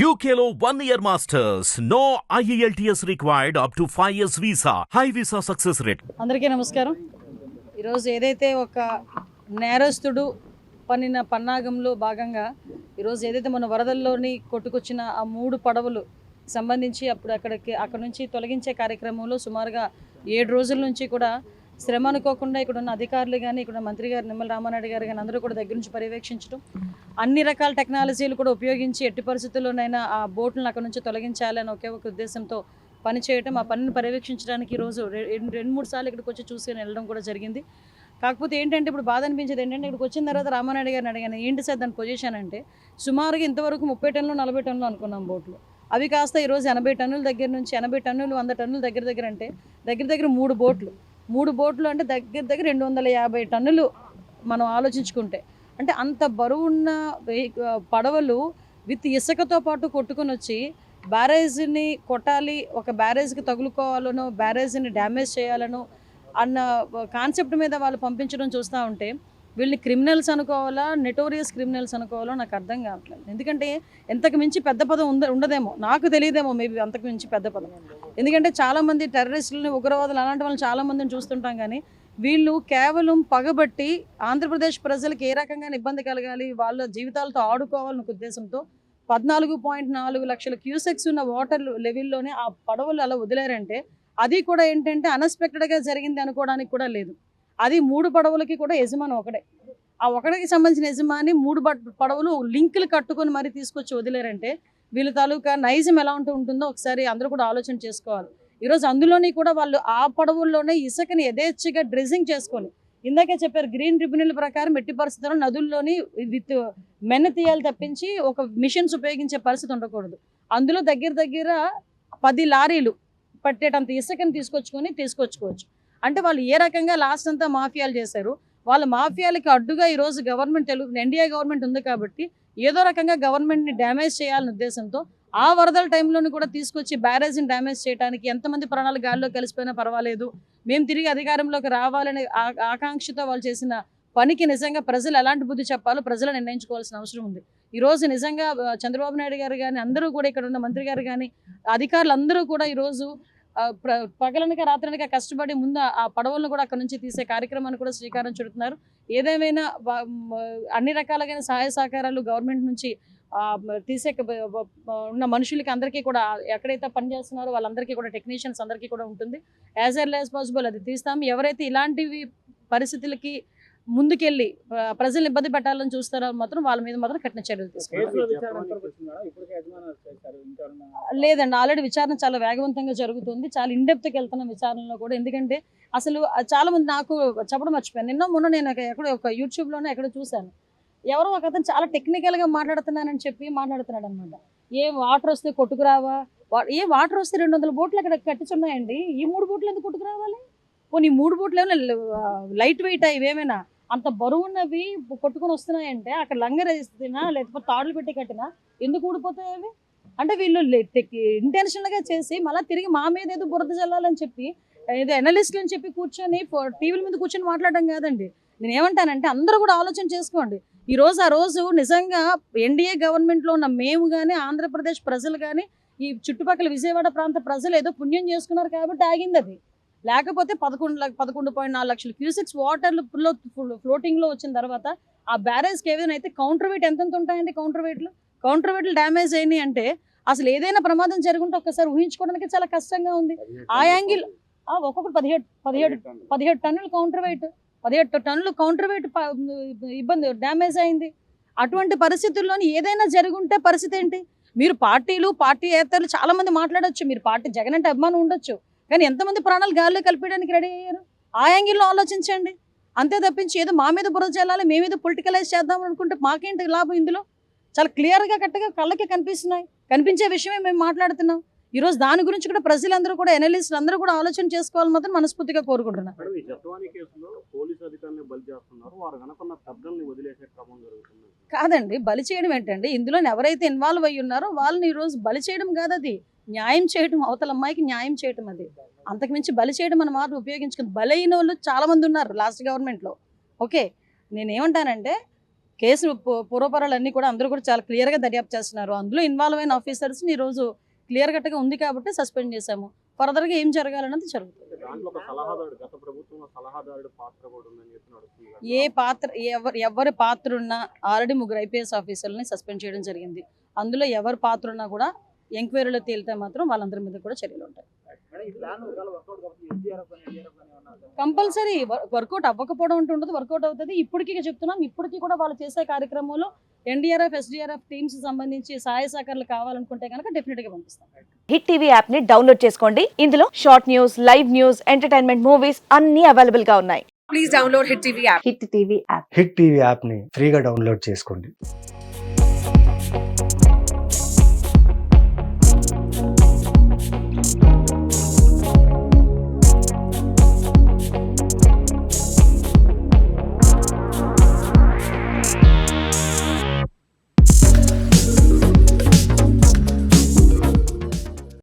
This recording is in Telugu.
యూకేలో one year masters no IELTS required up to five years visa high visa success rate అందరికీ నమస్కారం. ఈరోజు ఏదైతే ఒక నేరస్తుడు పన్నిన పన్నాగంలో భాగంగా ఈరోజు ఏదైతే మన వరదల్లోని కొట్టుకొచ్చిన ఆ మూడు పడవలు సంబంధించి అప్పుడు అక్కడికి అక్కడ నుంచి తొలగించే కార్యక్రమంలో సుమారుగా ఏడు రోజుల నుంచి కూడా శ్రమ అనుకోకుండా ఇక్కడ ఉన్న అధికారులు కానీ ఇక్కడ మంత్రి గారు నిమ్మల రామానాయుడు గారు కానీ అందరూ కూడా దగ్గర నుంచి పర్యవేక్షించడం. అన్ని రకాల టెక్నాలజీలు కూడా ఉపయోగించి ఎట్టి పరిస్థితుల్లోనైనా ఆ బోట్లను అక్కడ నుంచి తొలగించాలని ఒకే ఒక ఉద్దేశంతో పని చేయటం ఆ పనిని పర్యవేక్షించడానికి ఈరోజు రెండు రెండు మూడు సార్లు ఇక్కడికి వచ్చి చూసి వెళ్ళడం కూడా జరిగింది. కాకపోతే ఏంటంటే ఇప్పుడు బాధ అనిపించేది ఏంటంటే ఇక్కడికి వచ్చిన తర్వాత రామానాయుడు గారిని అడిగాను ఏంటి సార్ దాని పొజిషన్ అంటే? సుమారుగా ఇంతవరకు ముప్పై టన్నులు నలభై టన్నులు అనుకున్నాం బోట్లు. అవి కాస్త ఈరోజు ఎనభై టన్నుల దగ్గర నుంచి ఎనభై టన్నులు వంద టన్నుల దగ్గర దగ్గర అంటే దగ్గర దగ్గర మూడు బోట్లు. మూడు బోట్లు అంటే దగ్గర దగ్గర రెండు వందల యాభై టన్నులు మనం ఆలోచించుకుంటే. అంటే అంత బరువున్న వెహి- పడవలు విత్ ఇసుకతో పాటు కొట్టుకొని వచ్చి బ్యారేజ్ని కొట్టాలి ఒక బ్యారేజ్కి తగులుకోవాలనో బ్యారేజ్ని డ్యామేజ్ చేయాలనో అన్న కాన్సెప్ట్ మీద వాళ్ళు పంపించడం చూస్తూ ఉంటే వీళ్ళని క్రిమినల్స్ అనుకోవాలా నెటోరియస్ క్రిమినల్స్ అనుకోవాలో నాకు అర్థం కావట్లేదు. ఎందుకంటే ఎంతకు మించి పెద్ద పదం ఉంద ఉండదేమో. నాకు తెలియదేమో మేబీ అంతకు మించి పెద్ద పదం. ఎందుకంటే చాలామంది టెర్రరిస్టులని ఉగ్రవాదులు అలాంటి వాళ్ళని చాలామందిని చూస్తుంటాం కానీ వీళ్ళు కేవలం పగబట్టి ఆంధ్రప్రదేశ్ ప్రజలకు ఏ రకంగా ఇబ్బంది కలగాలి వాళ్ళ జీవితాలతో ఆడుకోవాలని ఒక ఉద్దేశంతో పద్నాలుగు పాయింట్ నాలుగు లక్షల క్యూసెక్స్ ఉన్న వాటర్ లెవెల్లోనే ఆ పడవలు అలా వదిలేరంటే అది కూడా ఏంటంటే అన్ఎక్స్పెక్టెడ్గా జరిగింది అనుకోవడానికి కూడా లేదు. అది మూడు పడవలకి కూడా యజమాని ఒకడే. ఆ ఒకడికి సంబంధించిన యజమాని మూడు పడవలు లింకులు కట్టుకొని మరి తీసుకొచ్చి వదిలేరంటే వీళ్ళ తాలూకా నైజం ఎలా ఉంటూ ఉంటుందో ఒకసారి అందరూ కూడా ఆలోచన చేసుకోవాలి. ఈరోజు అందులోని కూడా వాళ్ళు ఆ పడవల్లోనే ఇసుకని యథేచ్ఛగా డ్రెస్సింగ్ చేసుకొని ఇందాకే చెప్పారు గ్రీన్ ట్రిబ్యునల్ ప్రకారం ఎట్టి పరిస్థితుల్లో నదుల్లోని విత్ మెన్న తీయాలి తప్పించి ఒక మిషన్స్ ఉపయోగించే పరిస్థితి ఉండకూడదు. అందులో దగ్గర దగ్గర పది లారీలు పట్టేటంత ఇసుకని తీసుకొచ్చుకొని తీసుకొచ్చుకోవచ్చు. అంటే వాళ్ళు ఏ రకంగా లాస్ట్ అంతా మాఫియాలు చేశారు? వాళ్ళ మాఫియాలకి అడ్డుగా ఈరోజు గవర్నమెంట్ తెలుగు ఎన్డీఏ గవర్నమెంట్ ఉంది కాబట్టి ఏదో రకంగా గవర్నమెంట్ని డ్యామేజ్ చేయాలనే ఉద్దేశంతో ఆ వరదల టైంలోని కూడా తీసుకొచ్చి బ్యారేజ్ని డ్యామేజ్ చేయడానికి ఎంతమంది ప్రాణాలు గాల్లో కలిసిపోయినా పర్వాలేదు. మేము తిరిగి అధికారంలోకి రావాలనే ఆకాంక్షతో వాళ్ళు చేసిన పనికి నిజంగా ప్రజలు ఎలాంటి బుద్ధి చెప్పాలో ప్రజలు నిర్ణయించుకోవాల్సిన అవసరం ఉంది. ఈరోజు నిజంగా చంద్రబాబు నాయుడు గారు కానీ అందరూ కూడా ఇక్కడ ఉన్న మంత్రి గారు కానీ అధికారులు అందరూ కూడా ఈరోజు పగలనక రాత్రనక కష్టపడి ముందు ఆ- పడవలను కూడా అక్కడ నుంచి తీసే కార్యక్రమాన్ని కూడా శ్రీకారం చుడుతున్నారు. ఏదేమైనా అన్ని రకాలైన సహాయ సహకారాలు గవర్నమెంట్ నుంచి తీసే ఉన్న మనుషులకి అందరికీ కూడా ఎక్కడైతే పని చేస్తున్నారో వాళ్ళందరికీ కూడా టెక్నీషియన్స్ అందరికీ కూడా ఉంటుంది. యాజ్ ఎర్లీ యాజ్ పాసిబుల్ అది తీస్తాం. ఎవరైతే ఇలాంటివి పరిస్థితులకి ముందుకెళ్ళి ఆ, ప్రజల్ని ఇబ్బంది పెట్టాలని చూస్తారో మాత్రం వాళ్ళ మీద మాత్రం కఠిన చర్యలు తీసుకుంటాం కేసులో విచారణ ఎంతవరకు వచ్చింది మేడం? ఇప్పటికే యజమానులు చేశారు. ఇంకెవరన్నా? లేదండి ఆల్రెడీ విచారణ చాలా వేగవంతంగా జరుగుతుంది. చాలా ఇండెప్త్కి వెళ్తున్న విచారణలో కూడా. ఎందుకంటే అసలు చాలా మంది నాకు చెప్పడం మర్చిపోయాను. నిన్న మొన్న నేను ఎక్కడో ఒక యూట్యూబ్లోనే ఎక్కడో చూశాను. ఎవరో ఒక అతను చాలా టెక్నికల్గా మాట్లాడుతున్నానని చెప్పి మాట్లాడుతున్నాడు అనమాట ఏ వాటర్ వస్తే కొట్టుకురావా? ఏ వాటర్ వస్తే రెండు వందల బోట్లు అక్కడ కట్టించున్నాయండి? ఈ మూడు బోట్లు ఎందుకు కొట్టుకురావాలి? పోనీ మూడు బోట్లు ఏమైనా లైట్ వెయిట్ ఇవేమైనా? అంత బరువు ఉన్నవి కొట్టుకుని వస్తున్నాయంటే అక్కడ లంగర్ వేస్తున్నా లేకపోతే తాడులు పెట్టి కట్టినా ఎందుకు ఊడిపోతాయి అవి? అంటే వీళ్ళు ఇంటెన్షనల్గా చేసి మళ్ళీ తిరిగి మా మీద ఏదో బురద చల్లాలని చెప్పి ఏదో అనలిస్టులు అని చెప్పి కూర్చొని టీవీల మీద కూర్చొని మాట్లాడడం కాదండి. నేను ఏమంటానంటే అందరూ కూడా ఆలోచన చేసుకోండి. ఈ రోజు ఆ రోజు నిజంగా ఎన్డీఏ గవర్నమెంట్లో ఉన్న మేము కానీ ఆంధ్రప్రదేశ్ ప్రజలు కానీ ఈ చుట్టుపక్కల విజయవాడ ప్రాంత ప్రజలు ఏదో పుణ్యం చేసుకున్నారు కాబట్టి ఆగింది అది. లేకపోతే పదకొండు లక్ష పదకొండు పాయింట్ నాలుగు లక్షల. క్యూసెక్స్ వాటర్ ఫ్లోటింగ్లో వచ్చిన తర్వాత ఆ బ్యారేజ్కి ఏదైనా అయితే కౌంటర్ వెయిట్ ఎంతెంత ఉంటాయండి కౌంటర్ వెయిట్లు కౌంటర్ వెయిట్లు డ్యామేజ్ అయినాయి అంటే అసలు ఏదైనా ప్రమాదం జరుగుంటే ఒక్కసారి ఊహించుకోవడానికి చాలా కష్టంగా ఉంది. ఆ యాంగిల్ ఆ, ఒక్కొక్కటి పదిహేడు పదిహేడు పదిహేడు టన్నులు. కౌంటర్ వెయిట్ పదిహేడు టన్నులు కౌంటర్ వెయిట్ ఇబ్బంది డ్యామేజ్ అయింది. అటువంటి పరిస్థితుల్లోని ఏదైనా జరుగుంటే పరిస్థితి ఏంటి? మీరు పార్టీలు పార్టీ ఏతరులు చాలా మంది మాట్లాడొచ్చు. మీరు పార్టీ జగన్ అంటే అభిమానం ఉండొచ్చు. కానీ ఎంతమంది ప్రాణాలు గాల్లో కలిపేయడానికి రెడీ అయ్యారు? ఆ యాంగిల్లో ఆలోచించండి. అంతే తప్పించి ఏదో మా మీద బురద చేయాలి మీ మీద పొలిటికలైజ్ చేద్దాం అనుకుంటే మాకేంటి లాభం ఇందులో? చాలా క్లియర్గా కరెక్ట్గా కళ్ళకి కనిపిస్తున్నాయి. కనిపించే విషయమే మేము మాట్లాడుతున్నాం. ఈరోజు దాని గురించి కూడా ప్రజలందరూ కూడా ఎనలిస్టులు అందరూ కూడా ఆలోచన చేసుకోవాలని మాత్రం మనస్ఫూర్తిగా జరుగుతుంది. కాదండి బలి చేయడం ఏంటండి? ఇందులో ఎవరైతే ఇన్వాల్వ్ అయ్యి ఉన్నారో వాళ్ళని ఈరోజు బలి చేయడం కాదు అది న్యాయం చేయడం అవతల అమ్మాయికి న్యాయం చేయడం అది. అంతకుమించి బలి చేయడం మన మాట ఉపయోగించుకుంది బలైన వాళ్ళు చాలా మంది ఉన్నారు లాస్ట్ గవర్నమెంట్లో. ఓకే నేనేమంటానంటే కేసు పూర్వపరాలు అన్నీ కూడా అందరూ కూడా చాలా క్లియర్గా దర్యాప్తు చేస్తున్నారు. అందులో ఇన్వాల్వ్ అయిన ఆఫీసర్స్ని ఈరోజు క్లియర్ కట్గా ఉంది కాబట్టి సస్పెండ్ చేశాము. ఫర్దర్గా ఏం జరగాలన్నది జరుగుతుంది. ఏ పాత్ర ఎవరు ఎవరి పాత్ర ఉన్నా ఆల్రెడీ ముగ్గురు ఐపీఎస్ ఆఫీసర్లని సస్పెండ్ చేయడం జరిగింది. అందులో ఎవరి పాత్ర ఉన్నా కూడా ఎంక్వైరీలో తేలితే మాత్రం వాళ్ళందరి మీద కూడా చర్యలు ఉంటాయి. కంపల్సరీ వర్కౌట్ అవ్వకపోవడం అంటూ ఉండదు వర్కౌట్ అవుతుంది. ఇప్పటికీ చెప్తున్నాం ఇప్పటికీ కూడా వాళ్ళు చేసే కార్యక్రమంలో ఎన్డీఆర్ఎఫ్ ఎస్డీఆర్ఎఫ్ టీమ్స్ సంబంధించి సహాయ సహకారాలు కావాలనుకుంటే కనుక డెఫినెట్గా పంపిస్తాం. హిట్ టీవీ యాప్ని డౌన్లోడ్ చేసుకోండి. ఇందులో short news live news entertainment movies అన్ని అవైలబుల్గా ఉన్నాయి. Please download Hit TV app. Hit TV app Hit TV యాప్ని ఫ్రీగా డౌన్లోడ్ చేసుకోండి.